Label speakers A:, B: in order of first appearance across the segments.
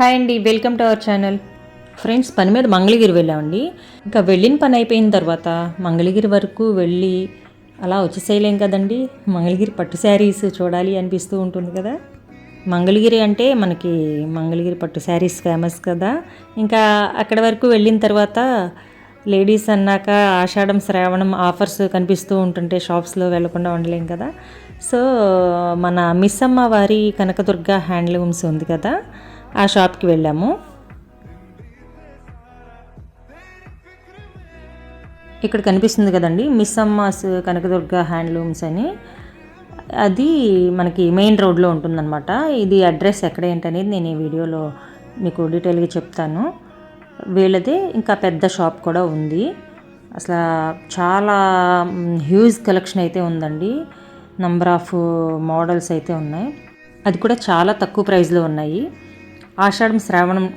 A: Hi అండి welcome to our channel. Friends పని మీద మంగళగిరి వెళ్ళామండి. ఇంకా వెళ్ళిన పని అయిపోయిన తర్వాత మంగళగిరి వరకు వెళ్ళి అలా వచ్చేసేయలేం కదండి. మంగళగిరి పట్టు శారీస్ చూడాలి అనిపిస్తూ ఉంటుంది కదా. మంగళగిరి అంటే మనకి మంగళగిరి పట్టు శారీస్ ఫేమస్ కదా. ఇంకా అక్కడ వరకు వెళ్ళిన తర్వాత లేడీస్ అన్నాక ఆషాఢం శ్రావణం ఆఫర్స్ కనిపిస్తూ ఉంటుంటే షాప్స్లో వెళ్ళకుండా ఉండలేం కదా. సో మన మిస్ అమ్మ వారి కనకదుర్గ హ్యాండ్లూమ్స్ ఉంది కదా. ఆ షాప్కి వెళ్ళాము. ఇక్కడ కనిపిస్తుంది కదండి మిస్ అమ్మాస్ కనకదుర్గ హ్యాండ్లూమ్స్ అని. అది మనకి మెయిన్ రోడ్లో ఉంటుందన్నమాట. ఇది అడ్రస్ ఎక్కడ ఏంటనేది నేను ఈ వీడియోలో మీకు డీటెయిల్గా చెప్తాను. వీళ్ళది ఇంకా పెద్ద షాప్ కూడా ఉంది. అసలు చాలా హ్యూజ్ కలెక్షన్ అయితే ఉందండి. నంబర్ ఆఫ్ మోడల్స్ అయితే ఉన్నాయి. అది కూడా చాలా తక్కువ ప్రైస్లో ఉన్నాయి. ఆషాఢం శ్రావణం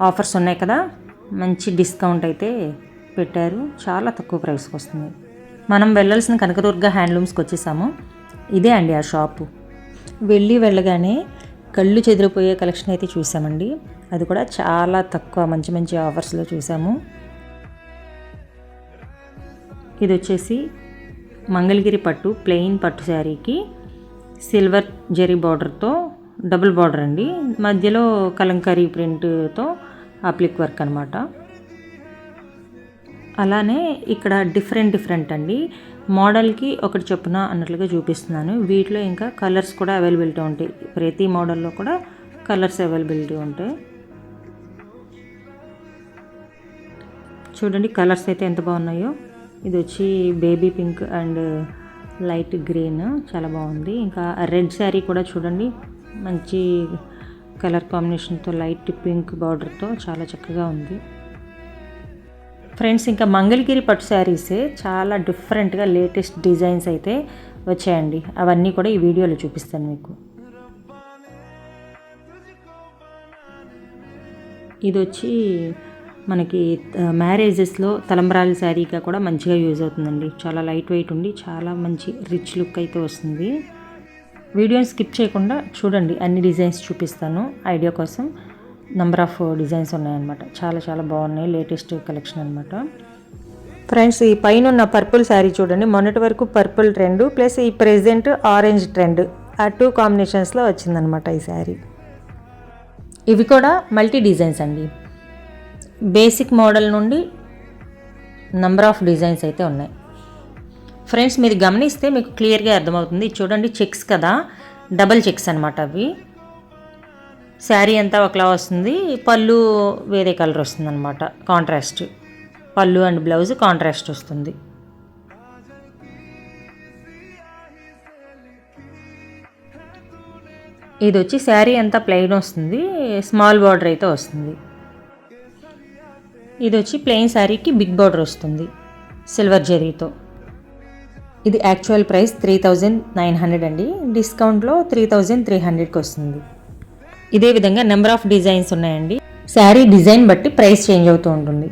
A: ఆఫర్స్ ఉన్నాయి కదా. మంచి డిస్కౌంట్ అయితే పెట్టారు. చాలా తక్కువ ప్రైస్కి వస్తుంది. మనం వెళ్ళాల్సిన కనకదుర్గ హ్యాండ్లూమ్స్కి వచ్చేసాము. ఇదే అండి ఆ షాపు. వెళ్ళి వెళ్ళగానే కళ్ళు చెదిరిపోయే కలెక్షన్ అయితే చూసామండి. అది కూడా చాలా తక్కువ మంచి మంచి ఆఫర్స్లో చూసాము. ఇది వచ్చేసి మంగళగిరి పట్టు ప్లెయిన్ పట్టు శారీకి సిల్వర్ జెరీ బార్డర్తో డబుల్ బార్డర్ అండి. మధ్యలో కలంకారీ ప్రింట్తో అప్లిక్ వర్క్ అనమాట అలానే ఇక్కడ డిఫరెంట్ డిఫరెంట్ అండి. మోడల్కి ఒకటి చొప్పున అన్నట్లుగా చూపిస్తున్నాను. వీటిలో ఇంకా కలర్స్ కూడా అవైలబిలిటీ ఉంటాయి. ప్రతి మోడల్లో కూడా కలర్స్ అవైలబిలిటీ ఉంటాయి. చూడండి కలర్స్ అయితే ఎంత బాగున్నాయో. ఇది వచ్చి baby pink and light green. చాలా బాగుంది. ఇంకా రెడ్ శారీ కూడా చూడండి. మంచి కలర్ కాంబినేషన్తో లైట్ పింక్ బార్డర్తో చాలా చక్కగా ఉంది. ఫ్రెండ్స్ ఇంకా మంగళగిరి పట్టు శారీసే చాలా డిఫరెంట్గా లేటెస్ట్ డిజైన్స్ అయితే వచ్చాయండి. అవన్నీ కూడా ఈ వీడియోలో చూపిస్తాను మీకు. ఇది వచ్చి మనకి మ్యారేజెస్లో తలంబ్రాల శారీగా కూడా మంచిగా యూజ్ అవుతుందండి. చాలా లైట్ వెయిట్ ఉండి చాలా మంచి రిచ్ లుక్ అయితే వస్తుంది. వీడియోని స్కిప్ చేయకుండా చూడండి. అన్ని డిజైన్స్ చూపిస్తాను. ఐడియా కోసం నెంబర్ ఆఫ్ డిజైన్స్ ఉన్నాయన్నమాట. చాలా చాలా బాగున్నాయి. లేటెస్ట్ కలెక్షన్ అనమాట ఫ్రెండ్స్ ఈ పైన ఉన్న పర్పుల్ శారీ చూడండి. మొన్నటి వరకు పర్పుల్ ట్రెండ్ ప్లస్ ఈ ప్రెజెంట్ ఆరెంజ్ ట్రెండ్. ఆ టూ కాంబినేషన్స్లో వచ్చిందనమాట ఈ శారీ. ఇవి కూడా మల్టీ డిజైన్స్ అండి. బేసిక్ మోడల్ నుండి నంబర్ ఆఫ్ డిజైన్స్ అయితే ఉన్నాయి. ఫ్రెండ్స్ మీరు గమనిస్తే మీకు క్లియర్గా అర్థమవుతుంది. చూడండి చెక్స్ కదా? డబల్ చెక్స్ అనమాట అవి. శారీ అంతా ఒకలా వస్తుంది. పళ్ళు వేరే కలర్ వస్తుంది అనమాట కాంట్రాస్ట్. పళ్ళు అండ్ బ్లౌజ్ కాంట్రాస్ట్ వస్తుంది. ఇది వచ్చి శారీ అంతా ప్లెయిన్ వస్తుంది. స్మాల్ బార్డర్ అయితే వస్తుంది. ఇది వచ్చి ప్లెయిన్ శారీకి బిగ్ బార్డర్ వస్తుంది. సిల్వర్ జరీతో. ఇది actual price three thousand nine hundred అండి. డిస్కౌంట్లో త్రీ థౌజండ్ త్రీ హండ్రెడ్కి వస్తుంది ఇదే విధంగా నెంబర్ ఆఫ్ డిజైన్స్ ఉన్నాయండి. శారీ డిజైన్ బట్టి ప్రైస్ చేంజ్ అవుతూ ఉంటుంది.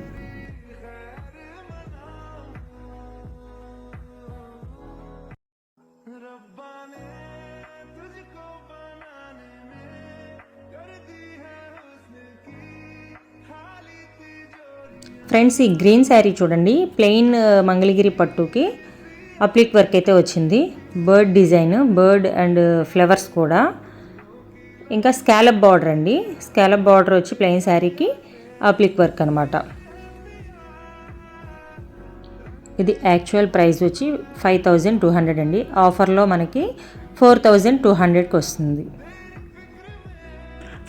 A: ఫ్రెండ్స్ ఈ గ్రీన్ శారీ చూడండి. ప్లెయిన్ uh, మంగళగిరి పట్టుకి అప్లిక్ వర్క్ అయితే వచ్చింది. Bird design bird and flowers కూడా. ఇంకా స్కాలప్ బార్డర్ అండి. స్కాలప్ బార్డర్ వచ్చి ప్లెయిన్ శారీకి అప్లిక్ వర్క్ అనమాట ఇది యాక్చువల్ ప్రైస్ వచ్చి ఫైవ్ థౌజండ్ టూ హండ్రెడ్ అండి. ఆఫర్లో మనకి ఫోర్ థౌజండ్ టూ హండ్రెడ్కి వస్తుంది.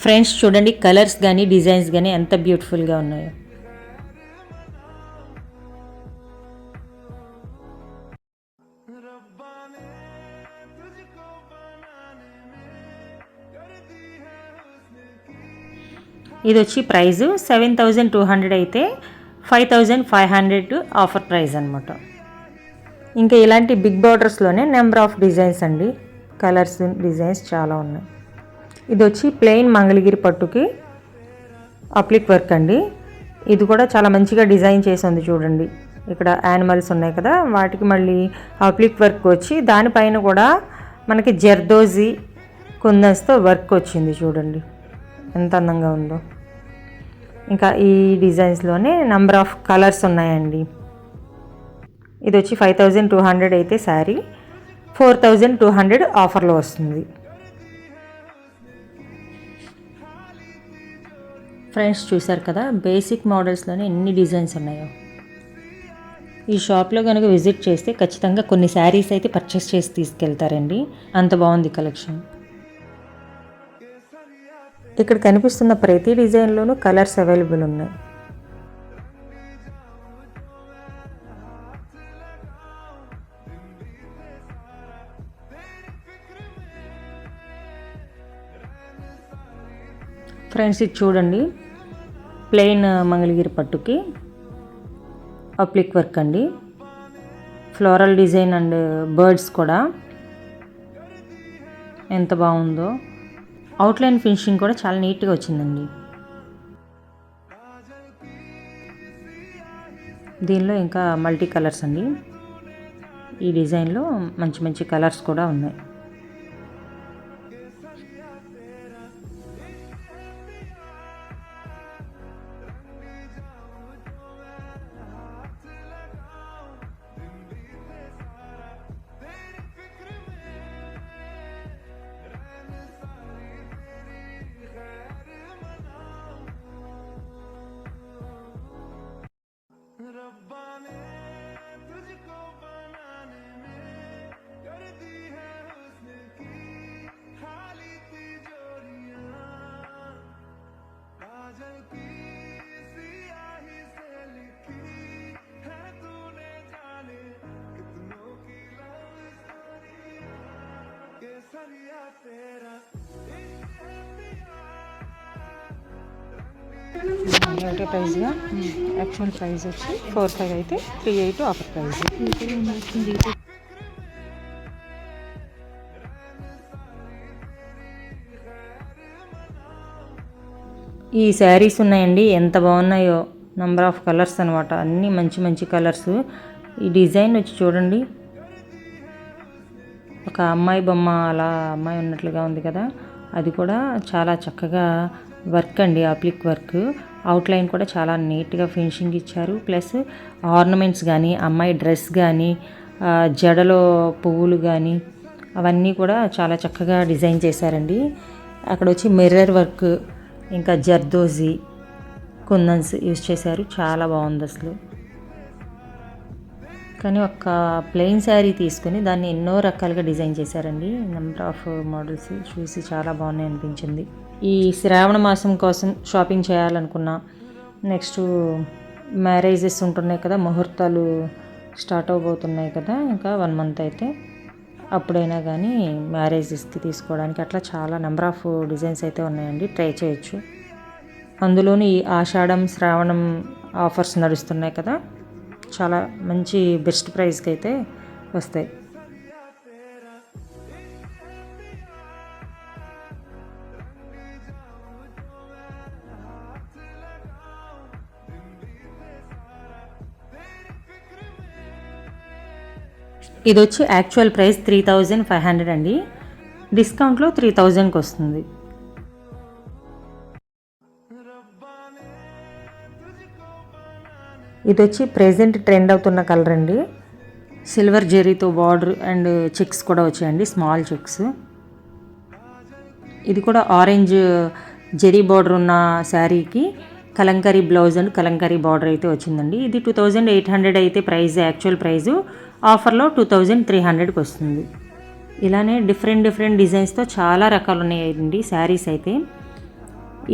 A: ఫ్రెండ్స్ చూడండి కలర్స్ కానీ డిజైన్స్ కానీ ఎంత బ్యూటిఫుల్గా ఉన్నాయో. ఇది వచ్చి price seven thousand two hundred అయితే five thousand five hundred offer price అనమాట ఇంకా ఇలాంటి బిగ్ బార్డర్స్లోనే నెంబర్ ఆఫ్ డిజైన్స్ అండి. కలర్స్ డిజైన్స్ చాలా ఉన్నాయి. ఇది వచ్చి ప్లెయిన్ మంగళగిరి పట్టుకి అప్లిక్ వర్క్ అండి. ఇది కూడా చాలా మంచిగా డిజైన్ చేసి ఉంది చూడండి. ఇక్కడ యానిమల్స్ ఉన్నాయి కదా వాటికి మళ్ళీ అప్లిక్ వర్క్ వచ్చి దానిపైన కూడా మనకి జర్దోజీ కుందన్స్తో వర్క్ వచ్చింది చూడండి. ఎంత అందంగా ఉందో. ఇంకా ఈ డిజైన్స్లోనే నంబర్ ఆఫ్ కలర్స్ ఉన్నాయండి. ఇది వచ్చి ఫైవ్ థౌజండ్ టూ హండ్రెడ్ అయితే sari four thousand two hundred ఆఫర్లో వస్తుంది. ఫ్రెండ్స్ చూశారు కదా బేసిక్ మోడల్స్లోనే ఎన్ని డిజైన్స్ ఉన్నాయో. ఈ షాప్లో కనుక విజిట్ చేస్తే ఖచ్చితంగా కొన్ని శారీస్ అయితే పర్చేస్ చేసి తీసుకెళ్తారండి. అంత బాగుంది కలెక్షన్ ఇక్కడ కనిపిస్తున్న ప్రతి డిజైన్లోనూ కలర్స్ అవైలబుల్ ఉన్నాయి. ఫ్రెండ్స్ ఇది చూడండి. ప్లెయిన్ uh, మంగళగిరి పట్టుకి. అప్లిక్ వర్క్ అండి. ఫ్లోరల్ డిజైన్ అండ్ బర్డ్స్ కూడా. ఎంత బాగుందో. అవుట్లైన్ ఫినిషింగ్ కూడా చాలా నీట్గా వచ్చిందండి. దీనిలో ఇంకా మల్టీ కలర్స్ అండి. ఈ డిజైన్లో మంచి మంచి కలర్స్ కూడా ఉన్నాయి. ఒకటే ప్రైస్గా యాక్చువల్ ప్రైస్ వచ్చి ఫోర్ ఫైవ్ అయితే త్రీ ఎయిట్ ఆఫర్ ప్రైస్ ఈ శారీస్ ఉన్నాయండి. ఎంత బాగున్నాయో? నంబర్ ఆఫ్ కలర్స్ అనమాట అన్నీ మంచి మంచి కలర్స్ ఈ డిజైన్ వచ్చి చూడండి. ఒక అమ్మాయి బొమ్మ అలా అమ్మాయి ఉన్నట్లుగా ఉంది కదా. అది కూడా చాలా చక్కగా వర్క్ అండి అప్లిక్ వర్క్. అవుట్లైన్ కూడా చాలా నీట్గా ఫినిషింగ్ ఇచ్చారు. ప్లస్ ఆర్నమెంట్స్ కానీ అమ్మాయి డ్రెస్ కానీ జడలో పువ్వులు కానీ అవన్నీ కూడా చాలా చక్కగా డిజైన్ చేశారండి. అక్కడ వచ్చి మిర్రర్ వర్క్ ఇంకా జర్దోజీ కుందన్స్ యూస్ చేశారు. చాలా బాగుంది అసలు. కానీ ఒక ప్లెయిన్ శారీ తీసుకుని దాన్ని ఎన్నో రకాలుగా డిజైన్ చేశారండి. నెంబర్ ఆఫ్ మోడల్స్ చూసి చాలా బాగున్నాయి అనిపించింది. ఈ శ్రావణ మాసం కోసం షాపింగ్ చేయాలనుకున్నా నెక్స్ట్ మ్యారేజెస్ ఉంటున్నాయి కదా ముహూర్తాలు స్టార్ట్ అవబోతున్నాయి కదా ఇంకా వన్ మంత్ అయితే. అప్పుడైనా కానీ మ్యారేజెస్కి తీసుకోవడానికి అట్లా చాలా నెంబర్ ఆఫ్ డిజైన్స్ అయితే ఉన్నాయండి. ట్రై చేయొచ్చు. అందులోని ఈ ఆషాఢం శ్రావణం ఆఫర్స్ నడుస్తున్నాయి కదా. చాలా మంచి బెస్ట్ ప్రైస్కి అయితే వస్తాయి. ఇది వచ్చి actual price three thousand five hundred అండి. డిస్కౌంట్లో త్రీ థౌజండ్కి వస్తుంది ఇది వచ్చి ప్రెజెంట్ ట్రెండ్ అవుతున్న కలర్ అండి. సిల్వర్ జెరీతో బార్డర్ అండ్ చెక్స్ కూడా వచ్చాయండి స్మాల్ చెక్స్ ఇది కూడా ఆరెంజ్ జెరీ బార్డర్ ఉన్న శారీకి Kalamkari blouse and Kalamkari border అయితే వచ్చిందండి. ఇది టూ థౌజండ్ ఎయిట్ హండ్రెడ్ అయితే ప్రైస్ యాక్చువల్ ప్రైజు ఆఫర్లో టూ థౌజండ్ త్రీ హండ్రెడ్కి వస్తుంది. ఇలానే డిఫరెంట్ డిఫరెంట్ డిజైన్స్తో చాలా రకాలు ఉన్నాయండి శారీస్ అయితే.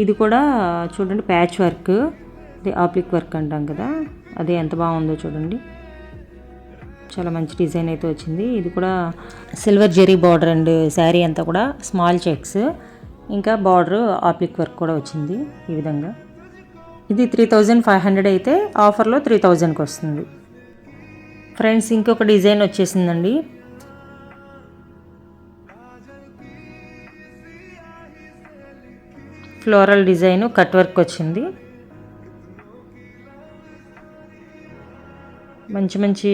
A: ఇది కూడా చూడండి ప్యాచ్ వర్క్ ఇది ఆప్లిక్ వర్క్ అంటాం కదా. అదే ఎంత బాగుందో చూడండి. చాలా మంచి డిజైన్ అయితే వచ్చింది. ఇది కూడా silver zari border and sari అంతా కూడా స్మాల్ చెక్స్. ఇంకా బార్డర్ ఆప్లిక్ వర్క్ కూడా వచ్చింది ఈ విధంగా. ఇది త్రీ థౌజండ్ ఫైవ్ హండ్రెడ్ అయితే ఆఫర్లో త్రీ థౌజండ్కి వస్తుంది. ఫ్రెండ్స్ ఇంకొక డిజైన్ వచ్చేసిందండి. ఫ్లోరల్ డిజైన్ కట్ వర్క్ వచ్చింది. మంచి మంచి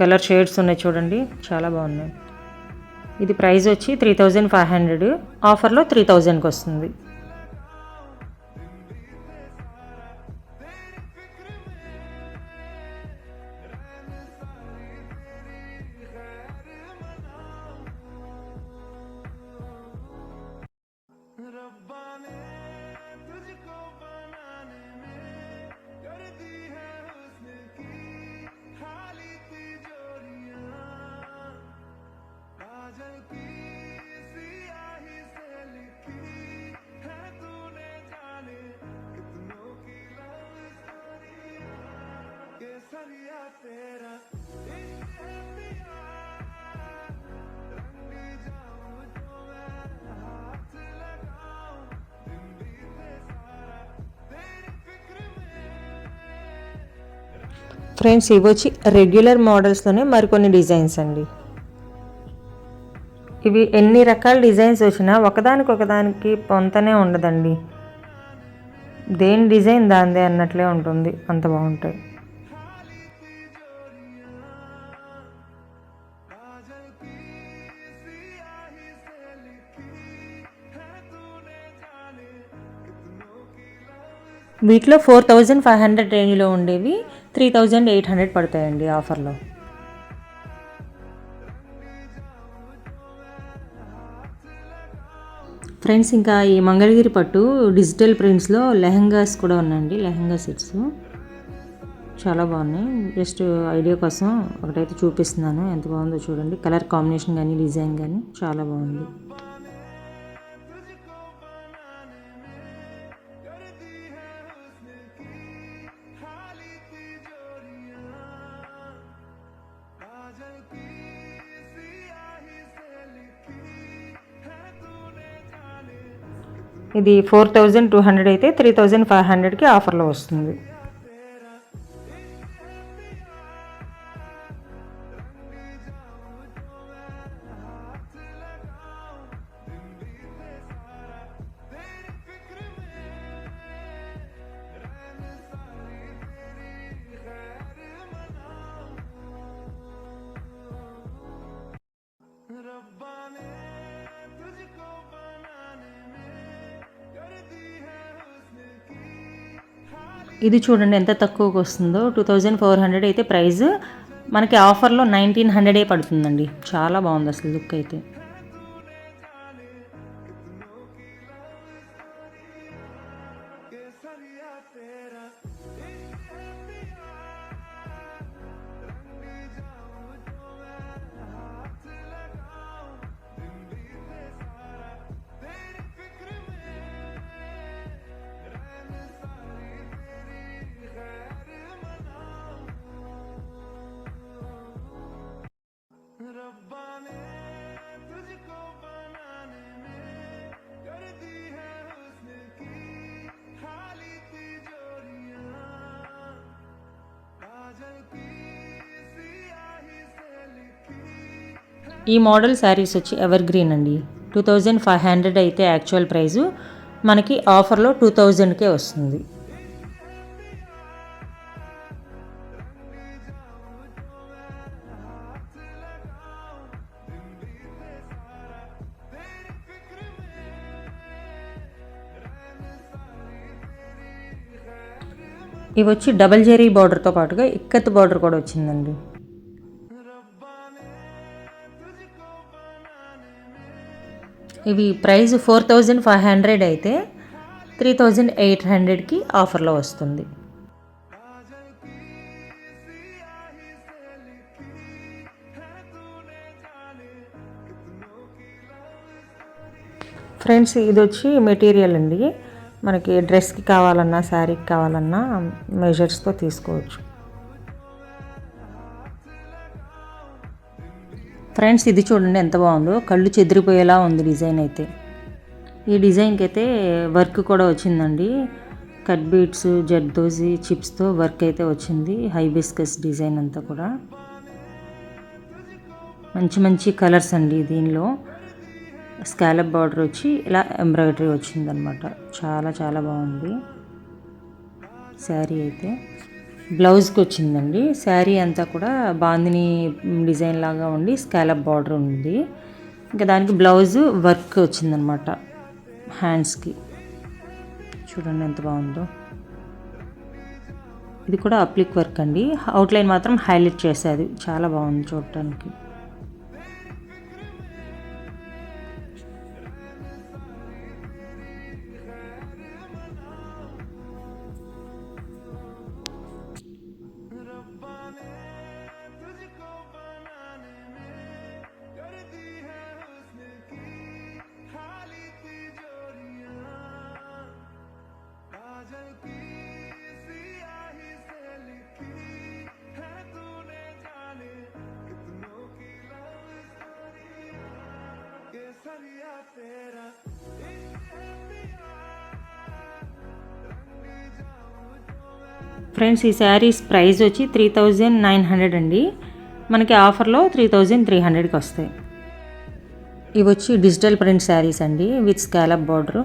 A: కలర్ షేడ్స్ ఉన్నాయి చూడండి. చాలా బాగున్నాయి. ఇది ప్రైస్ వచ్చి త్రీ థౌజండ్ ఫైవ్ హండ్రెడ్. ఆఫర్లో త్రీ థౌజండ్కి వస్తుంది. ఫ్రెండ్స్ ఇవి వచ్చి రెగ్యులర్ మోడల్స్లోనే మరికొన్ని డిజైన్స్ అండి. ఇవి ఎన్ని రకాల డిజైన్స్ వచ్చినా ఒకదానికి ఒకదానికి పొంతనే ఉండదండి. దేని డిజైన్ దాందే అన్నట్లే ఉంటుంది అంత బాగుంటాయి. వీటిలో ఫోర్ థౌజండ్ ఫైవ్ హండ్రెడ్ రేంజ్లో ఉండేవి. త్రీ థౌజండ్ ఎయిట్ హండ్రెడ్ పడతాయండి ఆఫర్లో. ఫ్రెండ్స్ ఇంకా ఈ మంగళగిరి పట్టు డిజిటల్ ప్రింట్స్లో లెహంగాస్ కూడా ఉన్నాయండి లెహంగా సెట్స్. చాలా బాగున్నాయి. జస్ట్ ఐడియా కోసం ఒకటైతే చూపిస్తున్నాను. ఎంత బాగుందో చూడండి. కలర్ కాంబినేషన్ కానీ డిజైన్ కానీ చాలా బాగుంది. ఇది ఫోర్ థౌజండ్ టూ హండ్రెడ్ అయితే త్రీ థౌజండ్ ఫైవ్ హండ్రెడ్కి ఆఫర్లో వస్తుంది. ఇది చూడండి ఎంత తక్కువకి వస్తుందో. టూ థౌజండ్ ఫోర్ హండ్రెడ్ అయితే ప్రైస్. మనకి ఆఫర్లో నైన్టీన్ హండ్రెడే పడుతుందండి. చాలా బాగుంది అసలు లుక్ అయితే. ఈ మోడల్ శారీస్ వచ్చి ఎవర్ గ్రీన్ అండి. టూ థౌజండ్ ఫైవ్ హండ్రెడ్ అయితే యాక్చువల్ ప్రైజు మనకి ఆఫర్లో టూ థౌజండ్కే వస్తుంది. ఇవి వచ్చి డబల్ జెరీ బార్డర్తో పాటుగా ఇక్కత్ బార్డర్ కూడా వచ్చిందండి. ఇవి price four thousand five hundred అయితే త్రీ థౌజండ్ ఎయిట్ హండ్రెడ్కి ఆఫర్లో వస్తుంది. ఫ్రెండ్స్ ఇది వచ్చి మెటీరియల్ అండి. మనకి డ్రెస్కి కావాలన్నా శారీకి కావాలన్నా మెజర్స్తో తీసుకోవచ్చు. ఫ్రెండ్స్ ఇది చూడండి ఎంత బాగుందో. కళ్ళు చెదిరిపోయేలా ఉంది డిజైన్ అయితే. ఈ డిజైన్కి అయితే వర్క్ కూడా వచ్చిందండి. కట్ బీట్స్ జర్దోజీ చిప్స్తో వర్క్ అయితే వచ్చింది. హైబిస్కస్ డిజైన్ అంతా కూడా. మంచి మంచి కలర్స్ అండి దీనిలో. స్కాలప్ బార్డర్ వచ్చి ఇలా ఎంబ్రాయిడరీ వచ్చిందనమాట. చాలా చాలా బాగుంది. శారీ అయితే. బ్లౌజ్కి వచ్చిందండి శారీ అంతా కూడా బాందిని డిజైన్ లాగా ఉండి స్కాలప్ బార్డర్ ఉంది. ఇంకా దానికి బ్లౌజ్ వర్క్ వచ్చిందనమాట హ్యాండ్స్కి. చూడండి ఎంత బాగుందో. ఇది కూడా అప్లిక్ వర్క్ అండి. అవుట్లైన్ మాత్రం హైలైట్ చేసేది చాలా బాగుంది చూడటానికి. ఫ్రెండ్స్ ఈ శారీస్ ప్రైస్ వచ్చి త్రీ థౌజండ్ నైన్ హండ్రెడ్ అండి. మనకి ఆఫర్లో త్రీ థౌజండ్ త్రీ హండ్రెడ్కి వస్తాయి. ఇవి వచ్చి డిజిటల్ ప్రింట్ శారీస్ అండి విత్ స్కాలప్ బార్డర్.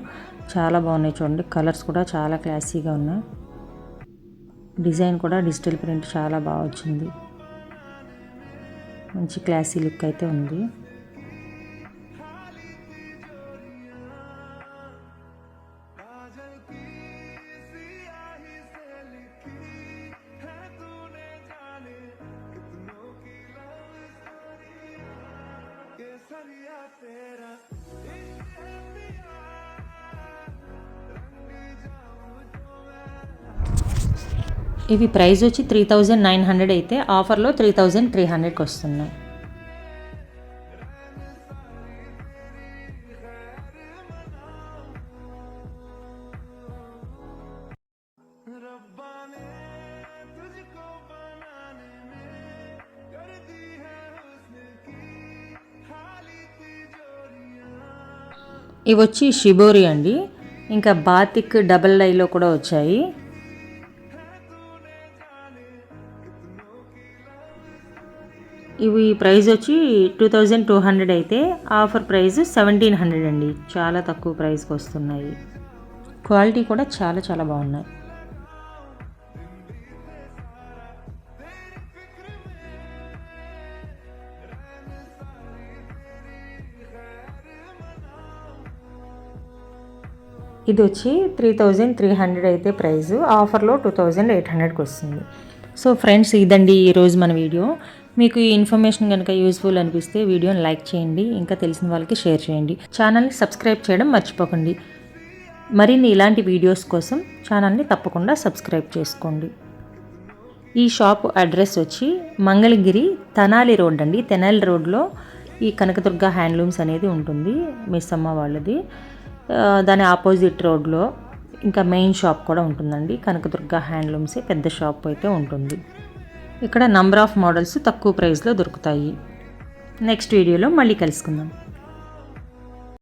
A: చాలా బాగున్నాయి చూడండి కలర్స్ కూడా చాలా క్లాసీగా ఉన్నాయి. డిజైన్ కూడా డిజిటల్ ప్రింట్ చాలా బాగా వచ్చింది. మంచి క్లాసీ లుక్ అయితే ఉంది. ఇవి ప్రైస్ వచ్చి త్రీ థౌజండ్ నైన్ హండ్రెడ్ అయితే ఆఫర్లో త్రీ థౌజండ్ త్రీ హండ్రెడ్కి వస్తున్నాయి. ఇవి వచ్చి షిబోరి అండి. ఇంకా బాతిక్ డబల్ డైలో కూడా వచ్చాయి. ఇవి ప్రైస్ వచ్చి టూ థౌజండ్ టూ హండ్రెడ్ అయితే ఆఫర్ ప్రైస్ సెవెంటీన్ హండ్రెడ్ అండి. చాలా తక్కువ ప్రైస్కి వస్తున్నాయి. క్వాలిటీ కూడా చాలా చాలా బాగున్నాయి. ఇది వచ్చి త్రీ థౌజండ్ త్రీ హండ్రెడ్ అయితే ప్రైస్ ఆఫర్లో టూ థౌజండ్ ఎయిట్ హండ్రెడ్కి వస్తుంది. సో ఫ్రెండ్స్ ఇదండి ఈరోజు మన వీడియో. మీకు ఈ ఇన్ఫర్మేషన్ కనుక యూస్ఫుల్ అనిపిస్తే వీడియోని లైక్ చేయండి ఇంకా తెలిసిన వాళ్ళకి షేర్ చేయండి. ఛానల్ని సబ్స్క్రైబ్ చేయడం మర్చిపోకండి. మరిన్ని ఇలాంటి వీడియోస్ కోసం ఛానల్ని తప్పకుండా సబ్స్క్రైబ్ చేసుకోండి. ఈ షాప్ అడ్రస్ వచ్చి మంగళగిరి తెనాలి రోడ్ అండి. తెనాలి రోడ్లో ఈ కనకదుర్గ హ్యాండ్లూమ్స్ అనేది ఉంటుంది మిస్ అమ్మ వాళ్ళది దాని ఆపోజిట్ రోడ్లో ఇంకా మెయిన్ షాప్ కూడా ఉంటుందండి. కనకదుర్గ హ్యాండ్లూమ్సే పెద్ద షాప్ అయితే ఉంటుంది. ఇక్కడ నంబర్ ఆఫ్ మోడల్స్ తక్కువ ప్రైస్లో దొరుకుతాయి. నెక్స్ట్ వీడియోలో మళ్ళీ కలుసుకుందాం.